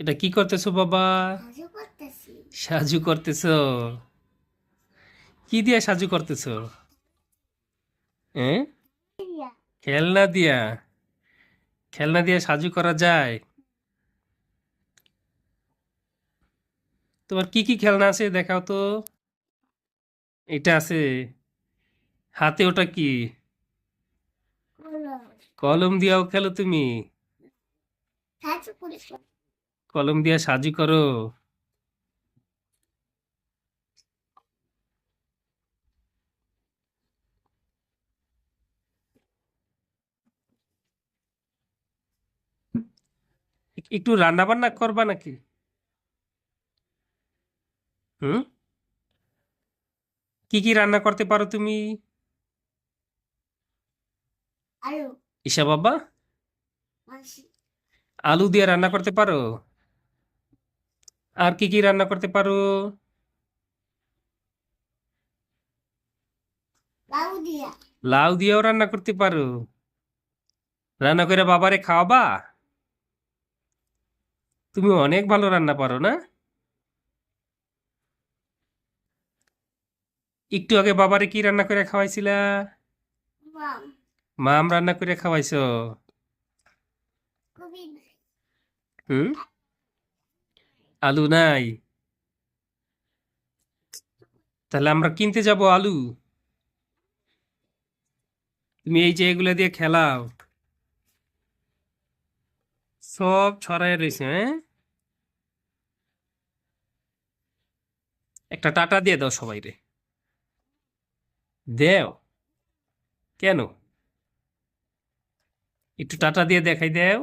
এটা কি করতেছো বাবা? সাজু করতেছি। কি দিয়া সাজু করতেছো? হ্যাঁ? খেলনা। দিয়া। খেলনা দিয়ে সাজু করা যায়? তোমার কি কি খেলনা আছে দেখাও তো। এটা আছে। হাতে ওটা কি? কলম। দিয়াও খেলো তুমি। কলম দিয়া সাজু করো। এক- একটু রান্না বান্না করবা নাকি? হুম? কি কি রান্না করতে পারো তুমি? ঈশা বাবা? আলু দিয়ে রান্না করতে পারো? আর কি কি রান্না করতে পারো? লাউ দিয়েও রান্না করতে পারো। রান্না করে বাবারে খাওয়াবা? তুমি অনেক ভালো রান্না পারো না? একটু আগে বাবারে কি রান্না করে খাওয়াইছিলা? মাম। রান্না করে খাওয়াইছো? হুম? আলু নাই তাহলে আমরা কিনতে যাব আলু। তুমি এই যে এগুলো দিয়ে খেলাও। সব ছড়াই রয়েছে হ্যাঁ? একটা টাটা দিয়ে দাও সবাই রে দেও। কেন? একটু টাটা দিয়ে দেখাই দেও।